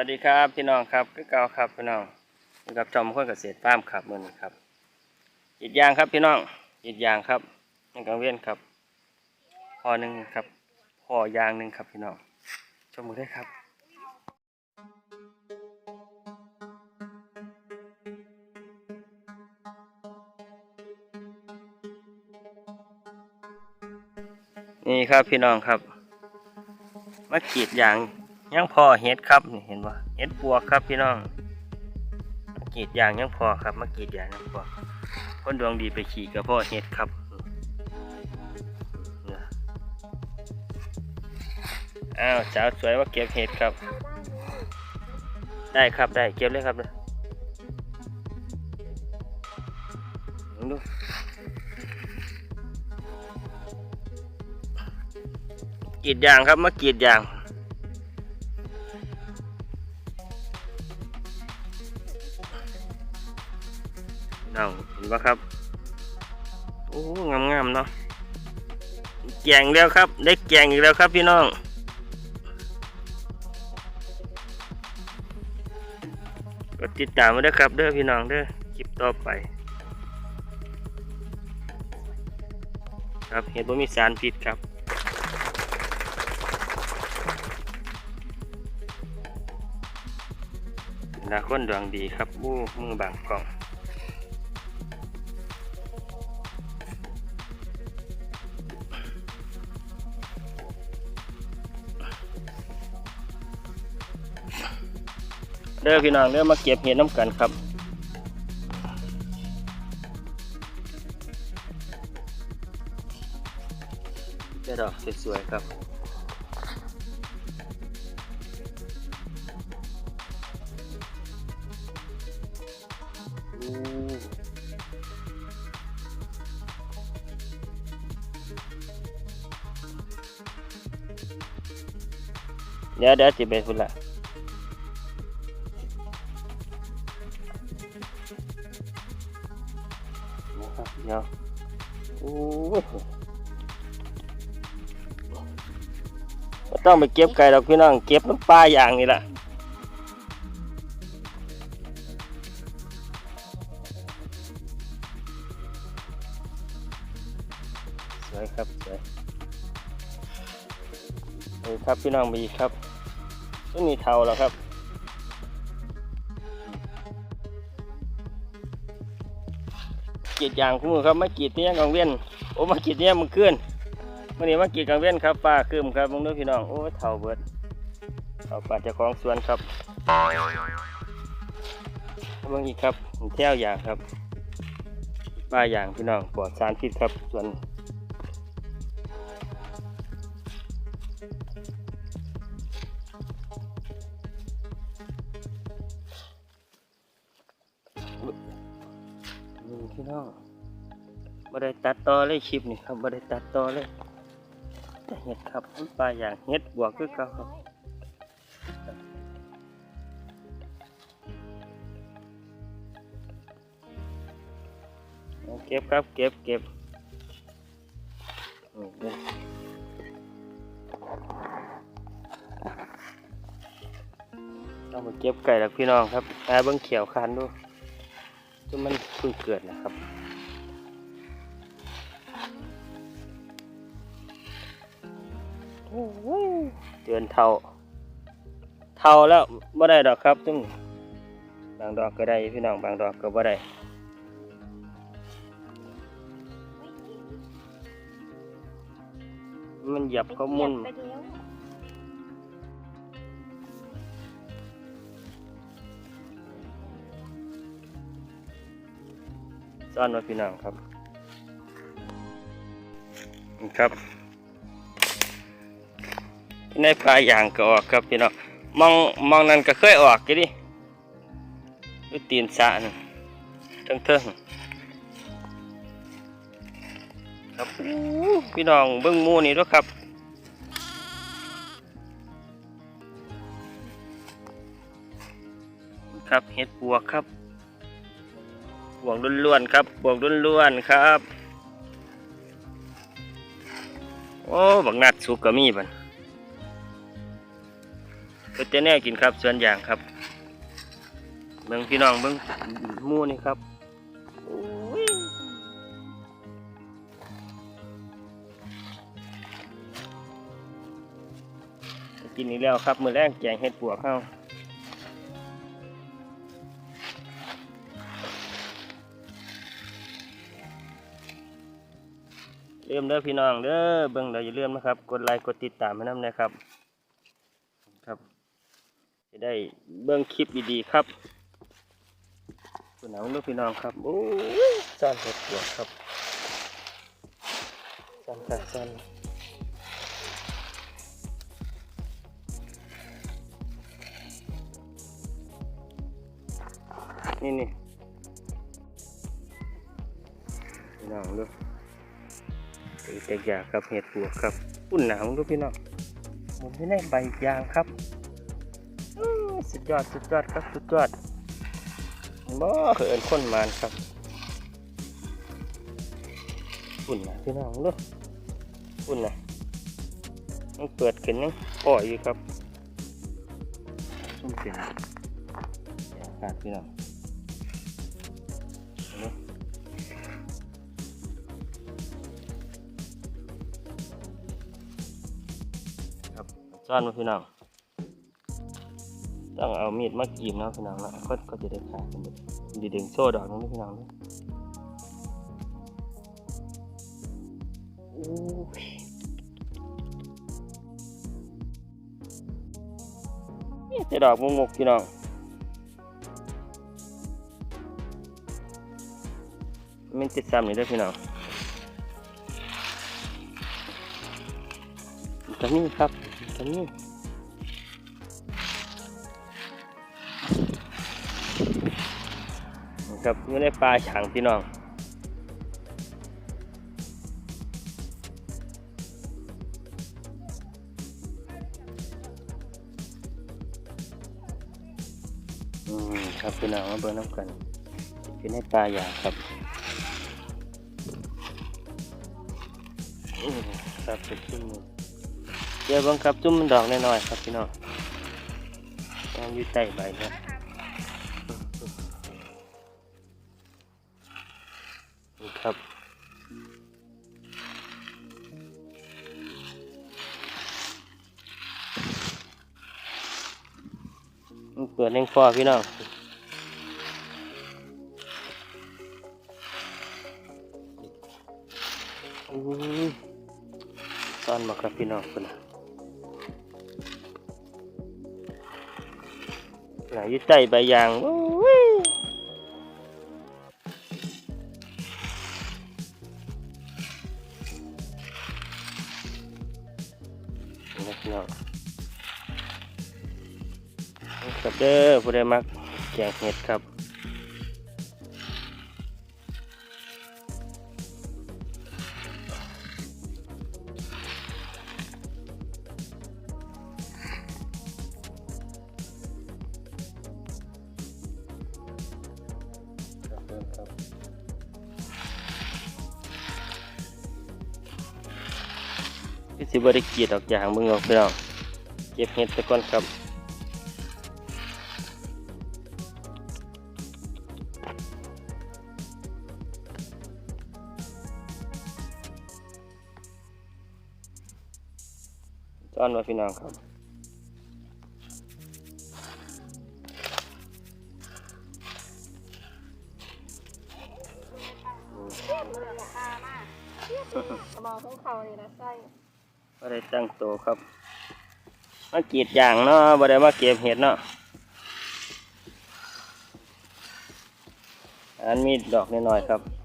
วัสดีครับพี่น้องครับคือเก่าครับพี่น้องกับจอมคนเกษตรฟาร์มครับมือนี้ครับอีกอย่างครับพี่น้องอีกอย่างครับยังกังเวียนครับพอหนึ่งครับพอยางหนึ่งครับพี่น้องชมมือได้ครับนี่ครับพี่น้องครับมากรีดยาง ยังพอเห็ดครับนี่เห็นปะเห็ดปวกครับพี่น้องมากีดยางยังพอครับมากีดยางยังพอคนดวงดีไปขี่กับพ่อเห็ดครับอ้าวสาวสวยว่าเก็บเห็ดครับ ได้ครับได้เก็บเลยครับเลยดูกีดยางครับมากรีดยาง น้องเห็นปะครับ โอ้งามงามๆเนาะแกงแล้วครับ ได้แกงอีกแล้วครับพี่น้องกดติดตามมาด้วยครับเด้อพี่น้องเด้อคลิปต่อไป ครับเห็นว่ามีสารพิษครับนาคนดวงดีครับบู้มือบางกล่อง ด้อพี่น้องเด้อมาเก็บเห็ดน้ำกันครับเด้อดอกสวยๆครับเดี๋ยวเดี๋ยวจะไปพุ่นละ เดี๋ยวโอ้ยต้องไปเก็บไก่หรอกพี่น้อง เก็บน้ำปลาอย่างนี้แหละสวยครับสวยนี่ครับพี่น้องมีครับต้นนี้เทาแล้วครับ ดยางคู่มือครับมากรีดเนี่ยกลางเวียนโอ้มากรีดเนี่ยมันขึ้นมื่อนี้มากรีดกลางเวียนครับป้าคืมครับมึงดูพี่น้องโอ้เท่าเบิดเท่าป่าจะคล้องสวนครับเบิ่งอีกครับแถวยางครับป้ายางพี่น้องปลอดสารพิษครับส่วน น้องบ่ได้ตัดต่อเลยคลิปนี่ครับบ่ได้ตัดต่อเลยแต่เห็ดครับปลาอย่างเห็ดบวกคือเก่าครับเก็บครับเก็บเก็บต้องมาเก็บไก่แล้วพี่น้องครับหาเบิ้งเขียวคันดู จนมันเพิ่งเกิดนะครับ โอ้โหเดือนเท่า เท่าแล้วบ่ได้ดอกครับซึ่งบางดอกก็ได้พี่น้องบางดอกก็บ่ได้มันหยับเขามุน ไปแล้วซ่อนไว้พี่น้องครับนะครับในปลายอย่างก็ออกครับพี่น้องมองมองนั้นก็เคยออกกี่ดิด้วยตีนสะนั่นเทิงเทิงครับพี่น้องเบิ้งมูนี่ด้วยครับครับเห็ดปวกครับ บวกล้วนๆครับ บวกล้วนๆครับ โอ้บักนัดสุกก็มีบันก็จะแน่กินครับส่วนอย่างครับเบิ่งพี่น้องเบิ่งมูนี่ครับโอ้ยกินอีกแล้วครับ มือแรกแกงเห็ดปวกเข้า เริ่มเด้อพี่น้องเด้อเบิ่งเดี๋ยวอย่าลืมนะครับ กดไลค์กดติดตามให้น้ำนะครับ ครับ จะได้เบิ่งคลิปดีๆครับคุณน้องลูกพี่น้องครับโอ้ยซ่อนเห็ดปวกครับซ่อนค่ะซ่อนนี่นี่พี่น้องลูก เด็กยาครับเห็ดปวกครับอุ่นหนาวลูกพี่น้องผมไม่ได้ใบยางครับสุดยอดสุดยอดครับสุดยอดบ่เขินคนมานครับอุ่นนะพี่น้องลูกอุ่นนะยังเปิดขึ้นยังปล่อยอยู่ครับชุ่มเสียงอากาศพี่น้อง ซ่อนมาพี่น้องต้องเอามีดมากรีดนะพี่น้องนะก็ก็จะได้ขาดกันดดีดึงโซ่ดอกนึงนะพี่น้องเนาะโอ้ยนี่แต่ดอกงกพี่น้องมันติดซ้ำนี่เด้วยพี่น้องตรงนี้ครับ ตรงนี้ครับอยู่ในป่าฉางพี่น้องอืมครับพี่น้องมาเบิ่งน้ำกันอยู่ในป่าอย่างครับครับเป็นจุ่มหนึ่ง เดี๋ยวบังคับจุ่มมันดอกน้อยๆครับพี่น้องยังอยู่ใต้ใบนี่ครับเปิดเล่งฟอพี่น้องอซ่อนมาครับพี่น้องคนน่ะ ไหนอยู่ใต้ใบยางนะพี่น้องครับเด้อผู้ใดมักแกงเห็ดครับ พี่สิบริกีดออกอย่างมึงออกพี่น้องเก็บเห็ดไปก่อนครับจ้อนมาพี่น้องครับมองของเขาเลยนะไส้ ก็ได้ตั้งโตครับมากรีดยางเนาะบ่ได้มาเก็บเห็ดเนาะอันมีดอกน้อยๆครับครับ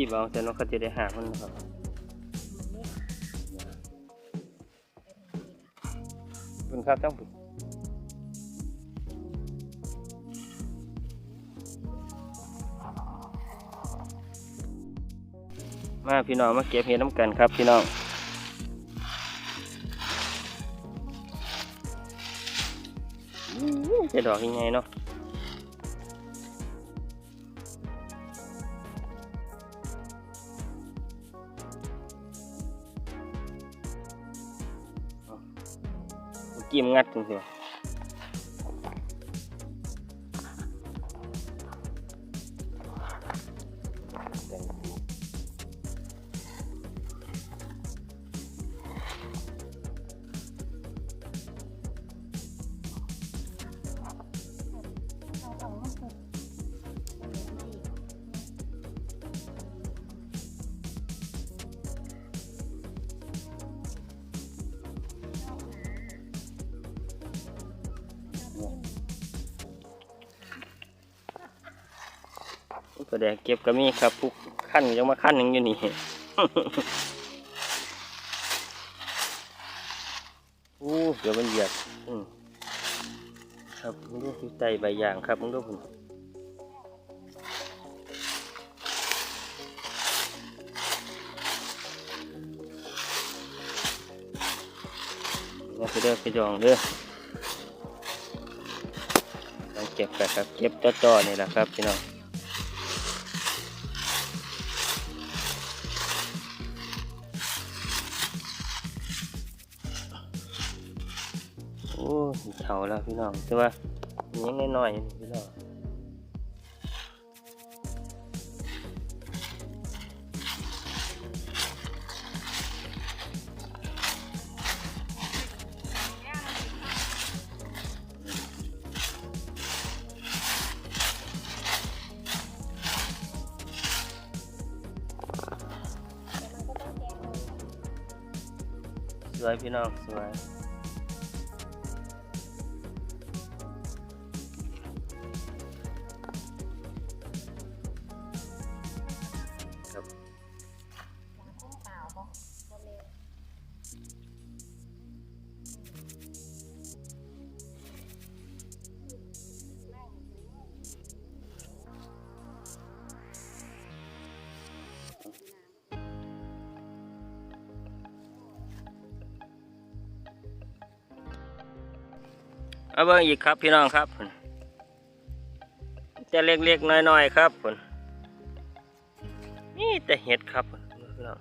จีบเอาแต่น้องเขาจะได้หามันนะครับคุณครับต้องฝึกมาพี่น้องมาเก็บเห็ดน้ำกันครับพี่น้องอื้อจะดอกยังไงเนาะ กี้มันงัดจริงๆ ก็แดกเก็บก็มีครับทุกขั้นยังมาขั้นหนึ่งอยู่นี่อู้เดี๋ยวมันเหยียบครับมึงดูอยู่ใต้ใบยางครับมึงดูผมมาไปเด้อไปจองเด้อต้องเก็บกันครับ เก็บจ่อๆนี่แหละครับพี่น้อง เฉาแล้วพี่น้องแต่ว่ายังน้อยๆพี่น้องสวยพี่น้องสวย เอาเบิ่งอีกครับพี่น้องครับจะเล็กๆน้อยๆครับผมนี่แต่เห็ดครับพี่น้อง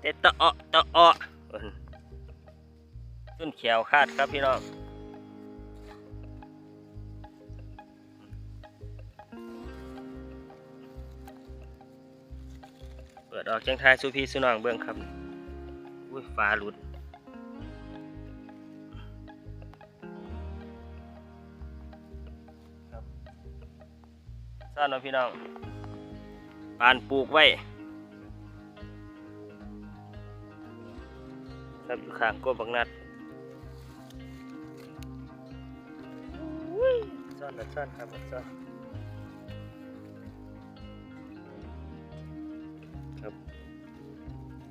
แต่ตะอ้อตะเอ้อต้นเขียวคาดครับพี่น้องเปิดออกจังทายสุพีสุนองเบื้องครับอุ้ยฟ้าหลุด ซ่อนเนาะพี่น้องปานปลูกไว้ครับอยู่ข้างกบบักนัดอุ้ยซ่อนนะซ่อนครับซ่อนครับ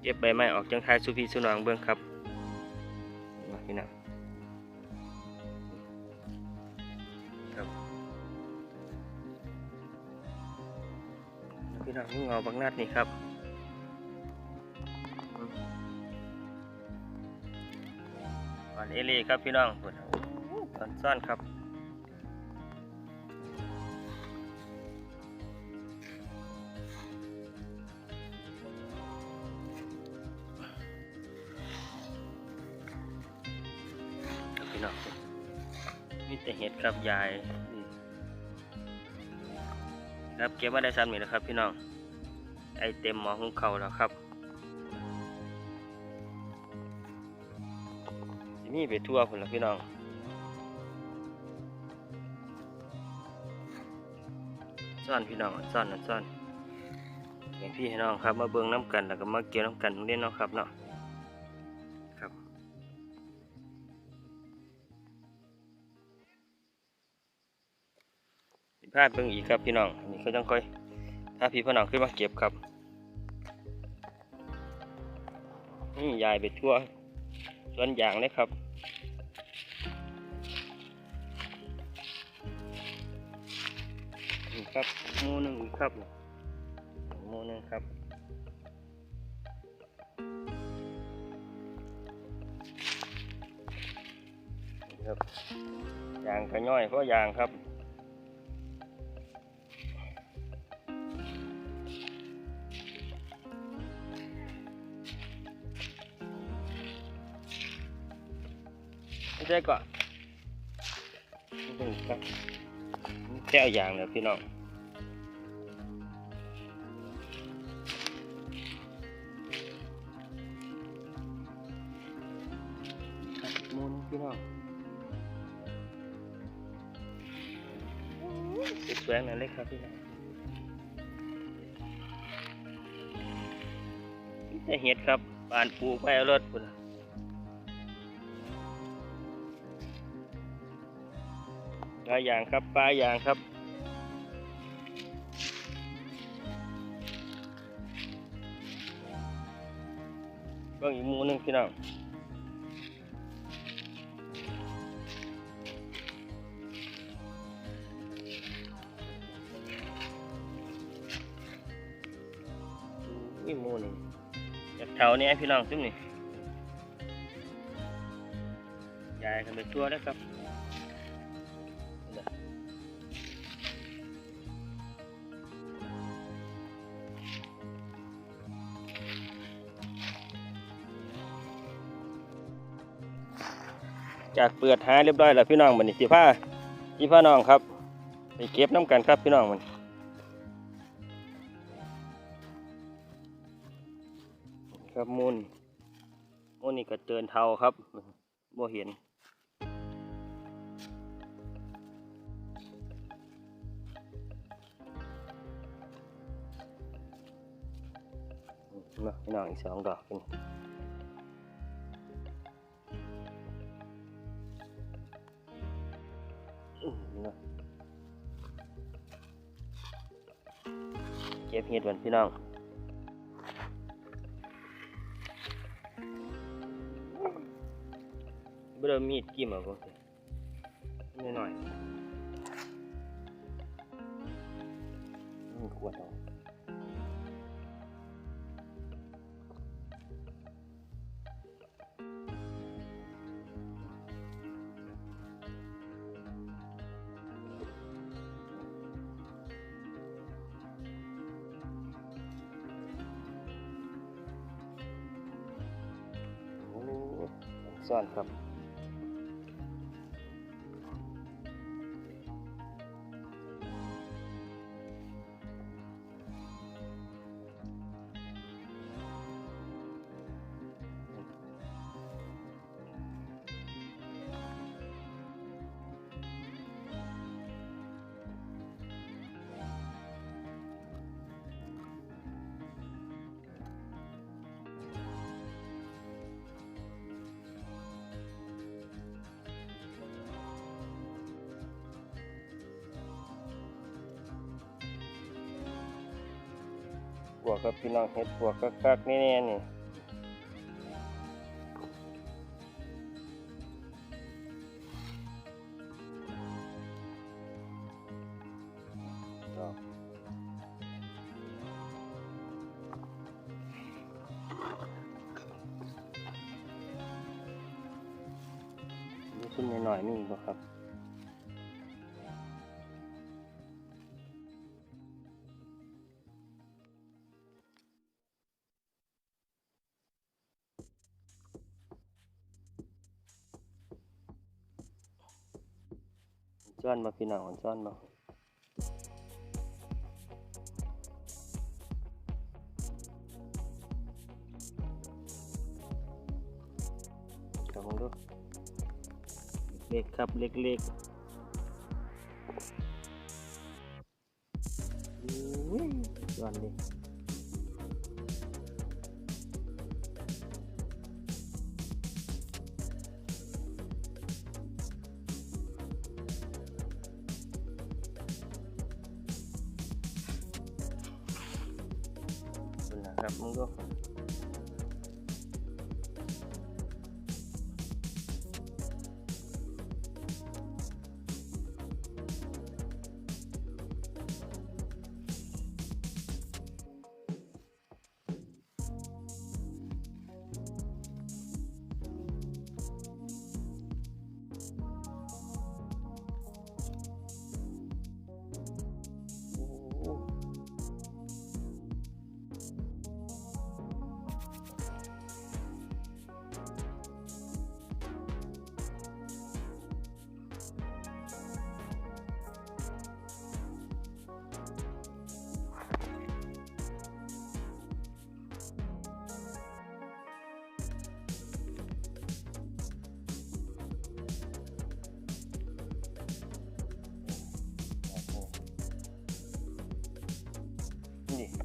เก็บใบไม้ออกจังทายสุพีสุนองเบื้องครับ น้องนี่เงาบักนัดนี่ครับอืมก่อนเอเล่ครับพี่น้องปวดตอนซ่อนครับพี่น้องมีแต่เห็ดครับยาย ครับเก็บมาได้ซ้ำนี่แหละครับพี่น้อง ไอเต็มหมอของเขาแล้วครับสิมีไปทั่วคนละพี่น้องซ่อนพี่น้องซ่อนนะซ่อนอย่างพี่ให้น้องครับ มาเบิ่งน้ำกันแล้วก็มาเกี่ยวน้ำกันเล่นเนาะครับเนาะครับพลาดเบิ่งอีกครับพี่น้องอันนี้เขาต้องค่อยถ้าพี่พี่น้องขึ้นมาเก็บครับ นี่ยายไปทั่วสวนยางเลยครับนี่ครับหมูหนึ่งครับหมูหนึ่งครับครับยางกระย่อยเพราะยางครับ ช่ก่อนนี่ครับแก้วยางเลยพี่น้องมูนพี่น้องสุดแสวงนั่นเลยครับพี่น้องนี่แต่เห็ดครับบานปูไปเอารถพุ่น ลาอย่างครับปลาอย่างครับเบิ่งอีกหมูนึงพี่น้องอุ้ยหมูนี่จากแถวนี้พี่น้องซุ่มนี่ยายกันไปตัวแล้วครับ จากเปิดหาเรียบร้อยแล้วพี่น้องมันนี่สิผ้าสิผ้าน้องครับ ไปเก็บน้ำกันครับพี่น้องมันครับมูลมูลนี่ก็เตือนเทาครับบ่เห็นพี่น้องอีกสองดอกเป็น เก็บเห็ดวันพี่น้องบ่ได้มีดกิ่มเอาบ่นิดหน่อยขวดเอา วกกับพี่น้องเฮ็ดบวกกักๆแน่ๆนี่ดอกนี่ขึ้นหน่อยๆนี่บ่ครับ อนมาพี่น้องจ้อนมาลองดูเล็กครับเล็กๆอุ้ยจ้อนดิ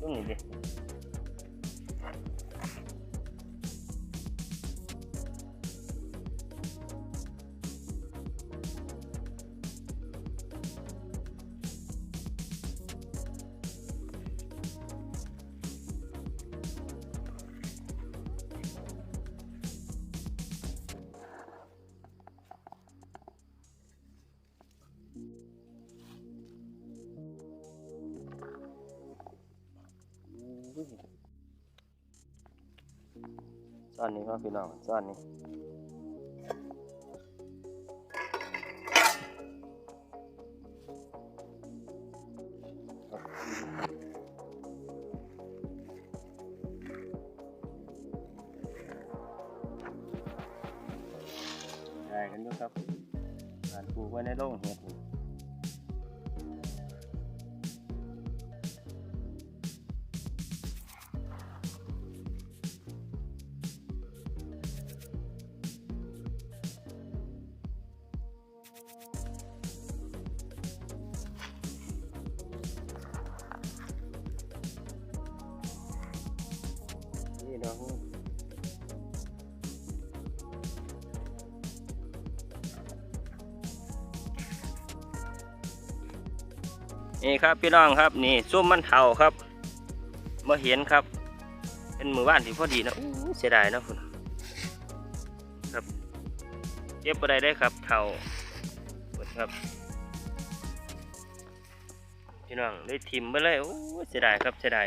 นี่ต ซ่อนนี้ก็พี่น้องซ่อนนี้ นี่ดอกนี่นี่ครับพี่น้องครับนี่ส้มมันเทาครับมาเห็นครับ เป็นมือบ้านที่พอดีนะอู้เสียดายนะคุณครับเก็บอะไรได้ครับเทาครับพี่น้องได้ทิมไปเลยโอ้เสียดายครับเสียดาย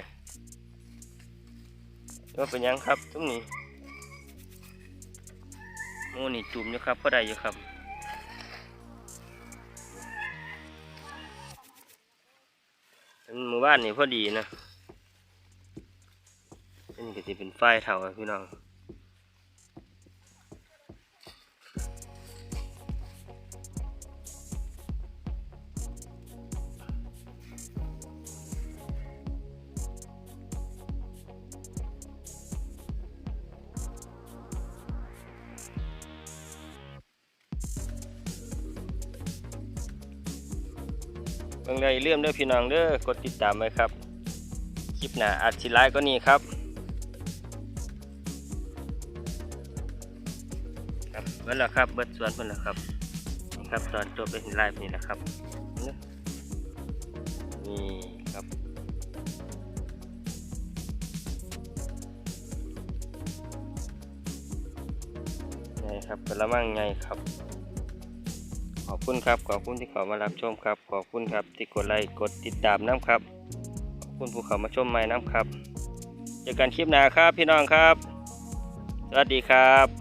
ก็เป็นยังครับตรงนี้โอ้นี่จุ่มอยู่ครับพอได้อยู่ครับหมู่บ้านนี่พอดีนะนนี้ก็จะเป็นไฟเถาพี่น้อง บิ่งได้เรื่อมเด้อพี่น้องเด้อกดติดตามไว้ครับ คลิปหน้าอาจสิไลฟ์ก็นี่ครับครับเบิดแล้วครับเบิดส่วนเบิดแล้วครับครับตอนจบเป็นไลฟ์นี่แหละครับนี่ครับนี่ครับกระมังไงครับ ขอบคุณครับ ขอบคุณที่เขามารับชมครับ ขอบคุณครับที่กดไลค์กดติดตามน้ำครับ ขอบคุณผู้เขามาชมใหม่น้ำครับเจอกันคลิปหน้าครับพี่น้องครับ สวัสดีครับ